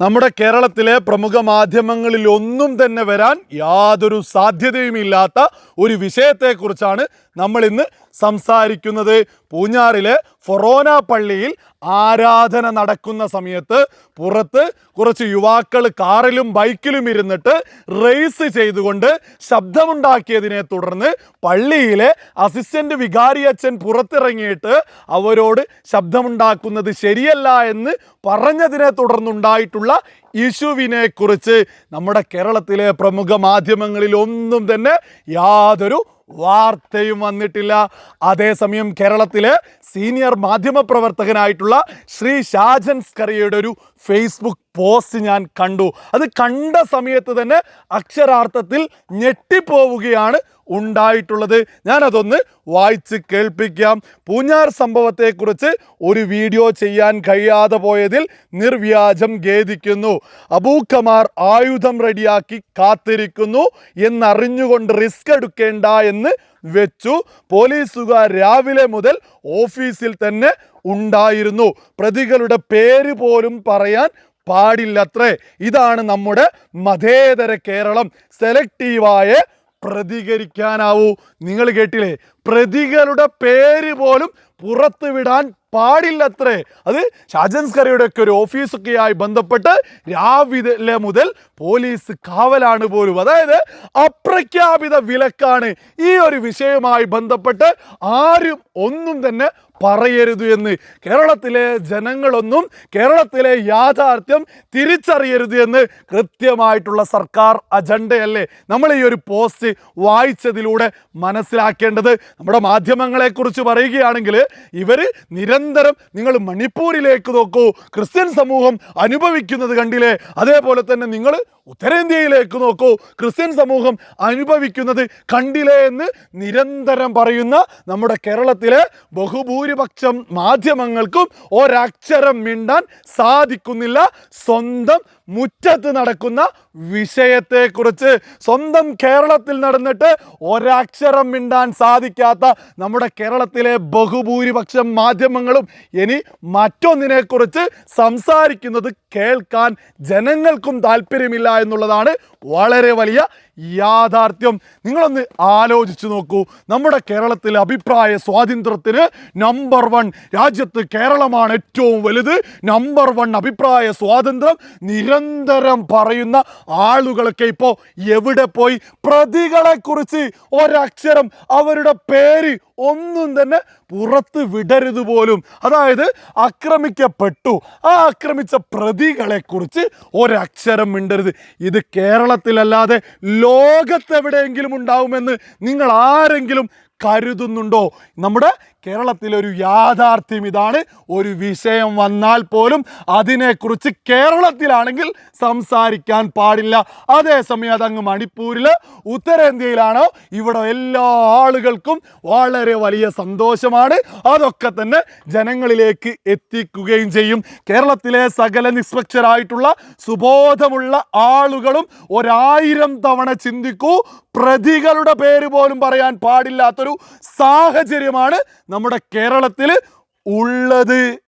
നമ്മുടെ കേരളത്തിലെ പ്രമുഖ മാധ്യമങ്ങളിൽ ഒന്നും തന്നെ വരാൻ യാതൊരു സാധ്യതയുമില്ലാത്ത ഒരു വിഷയത്തെക്കുറിച്ചാണ് നമ്മൾ ഇന്ന് സംസാരിക്കുന്നത്. പൂഞ്ഞാറിലെ ഫൊറോന പള്ളിയിൽ ആരാധന നടക്കുന്ന സമയത്ത് പുറത്ത് കുറച്ച് യുവാക്കൾ കാറിലും ബൈക്കിലും ഇരുന്നിട്ട് റേസ് ചെയ്തുകൊണ്ട് ശബ്ദമുണ്ടാക്കിയതിനെ തുടർന്ന് പള്ളിയിലെ അസിസ്റ്റന്റ് വികാരി അച്ഛൻ പുറത്തിറങ്ങിയിട്ട് അവരോട് ശബ്ദമുണ്ടാക്കുന്നത് ശരിയല്ല എന്ന് പറഞ്ഞതിനെ തുടർന്നുണ്ടായിട്ടുള്ള ഇഷ്യൂവിനെ കുറിച്ച് നമ്മുടെ കേരളത്തിലെ പ്രമുഖ മാധ്യമങ്ങളിൽ ഒന്നും തന്നെ യാതൊരു വാർത്തയും വന്നിട്ടില്ല. അതേസമയം കേരളത്തിലെ സീനിയർ മാധ്യമപ്രവർത്തകനായിട്ടുള്ള ശ്രീ ഷാജൻ സ്കറിയയുടെ ഒരു ഫേസ്ബുക്ക് പോസ്റ്റ് ഞാൻ കണ്ടു. അത് കണ്ട സമയത്ത് തന്നെ അക്ഷരാർത്ഥത്തിൽ ഞെട്ടിപ്പോവുകയാണ് ഉണ്ടായിട്ടുള്ളത്. ഞാനതൊന്ന് വായിച്ച് കേൾപ്പിക്കാം. പൂഞ്ഞാർ സംഭവത്തെക്കുറിച്ച് ഒരു വീഡിയോ ചെയ്യാൻ കഴിയാതെ പോയതിൽ നിർവ്യാജം ഖേദിക്കുന്നു. അബൂഖമാർ ആയുധം റെഡിയാക്കി കാത്തിരിക്കുന്നു എന്നറിഞ്ഞുകൊണ്ട് റിസ്ക് എടുക്കേണ്ട എന്ന് വെച്ചു. പോലീസുകാർ രാവിലെ മുതൽ ഓഫീസിൽ തന്നെ ഉണ്ടായിരുന്നു. പ്രതികളുടെ പേര് പോലും പറയാൻ പാടില്ലത്രേ. ഇതാണ് നമ്മുടെ മതേതര കേരളം. സെലക്റ്റീവായ പ്രതികരിക്കാനാവൂ. നിങ്ങൾ കേട്ടില്ലേ? പ്രതികളുടെ പേര് പോലും പുറത്തു വിടാൻ പാടില്ലത്രേ. അത് ഷാജൻസ്കരയുടെ ഒക്കെ ഒരു ഓഫീസൊക്കെയായി ബന്ധപ്പെട്ട് രാവിലെ മുതൽ പോലീസ് കാവലാണ് പോലും. അതായത് അപ്രഖ്യാപിത വിലക്കാണ് ഈ ഒരു വിഷയവുമായി ബന്ധപ്പെട്ട് ആരും ഒന്നും തന്നെ പറയരുത് എന്ന്. കേരളത്തിലെ ജനങ്ങളൊന്നും കേരളത്തിലെ യാഥാർത്ഥ്യം തിരിച്ചറിയരുത് എന്ന് കൃത്യമായിട്ടുള്ള സർക്കാർ അജണ്ടയല്ലേ നമ്മൾ ഈ ഒരു പോസ്റ്റ് വായിച്ചതിലൂടെ മനസ്സിലാക്കേണ്ടത്. നമ്മുടെ മാധ്യമങ്ങളെക്കുറിച്ച് പറയുകയാണെങ്കിൽ ഇവർ നിരന്തരം നിങ്ങൾ മണിപ്പൂരിലേക്ക് നോക്കൂ ക്രിസ്ത്യൻ സമൂഹം അനുഭവിക്കുന്നത് കണ്ടില്ലേ? അതേപോലെ തന്നെ നിങ്ങൾ ഉത്തരേന്ത്യയിലേക്ക് നോക്കൂ. ക്രിസ്ത്യൻ സമൂഹം അനുഭവിക്കുന്നത് കണ്ടില്ലേ എന്ന് നിരന്തരം പറയുന്ന നമ്മുടെ കേരളത്തിലെ ബഹുഭൂരിപക്ഷം മാധ്യമങ്ങൾക്കും ഒരക്ഷരം മിണ്ടാൻ സാധിക്കുന്നില്ല. സ്വന്തം മുറ്റത്ത് നടക്കുന്ന വിഷയത്തെക്കുറിച്ച് സ്വന്തം കേരളത്തിൽ നടന്നിട്ട് ഒരക്ഷരം മിണ്ടാൻ സാധിക്കാത്ത നമ്മുടെ കേരളത്തിലെ ബഹുഭൂരിപക്ഷം മാധ്യമങ്ങളും ഇനി മറ്റൊന്നിനെക്കുറിച്ച് സംസാരിക്കുന്നത് കേൾക്കാൻ ജനങ്ങൾക്കും താല്പര്യമില്ല എന്നുള്ളതാണ് വളരെ വലിയ യാഥാർത്ഥ്യം. നിങ്ങളൊന്ന് ആലോചിച്ച് നോക്കൂ. നമ്മുടെ കേരളത്തിലെ അഭിപ്രായ സ്വാതന്ത്ര്യത്തിന് നമ്പർ വൺ രാജ്യത്ത് കേരളമാണ് ഏറ്റവും വലുത്. നമ്പർ വൺ അഭിപ്രായ സ്വാതന്ത്ര്യം നിരന്തരം പറയുന്ന ആളുകളൊക്കെ ഇപ്പോൾ എവിടെ പോയി? പ്രതികളെ കുറിച്ച് ഒരക്ഷരം അവരുടെ പേര് ഒന്നും തന്നെ പുറത്ത് വിടരുത് പോലും. അതായത് ആക്രമിക്കപ്പെട്ടു. ആ ആക്രമിച്ച പ്രതികളെ കുറിച്ച് ഒരക്ഷരം മിണ്ടരുത്. ഇത് കേരളത്തിലല്ലാതെ ലോകത്തെവിടെയെങ്കിലും ഉണ്ടാവുമെന്ന് നിങ്ങൾ ആരെങ്കിലും കരുതുന്നുണ്ടോ? നമ്മുടെ കേരളത്തിലൊരു യാഥാർത്ഥ്യം ഇതാണ്. ഒരു വിഷയം വന്നാൽ പോലും അതിനെക്കുറിച്ച് കേരളത്തിലാണെങ്കിൽ സംസാരിക്കാൻ പാടില്ല. അതേസമയം അതങ്ങ് മണിപ്പൂരിൽ ഉത്തരേന്ത്യയിലാണോ? ഇവിടെ എല്ലാ ആളുകൾക്കും വളരെ വലിയ സന്തോഷമാണ്. അതൊക്കെ തന്നെ ജനങ്ങളിലേക്ക് എത്തിക്കുകയും ചെയ്യും. കേരളത്തിലെ സകല നിഷ്പക്ഷരായിട്ടുള്ള സുബോധമുള്ള ആളുകളും ഒരായിരം തവണ ചിന്തിക്കൂ. പ്രതികളുടെ പേര് പോലും പറയാൻ പാടില്ലാത്തൊരു സാഹചര്യമാണ് നമ്മുടെ കേരളത്തിൽ ഉള്ളത്.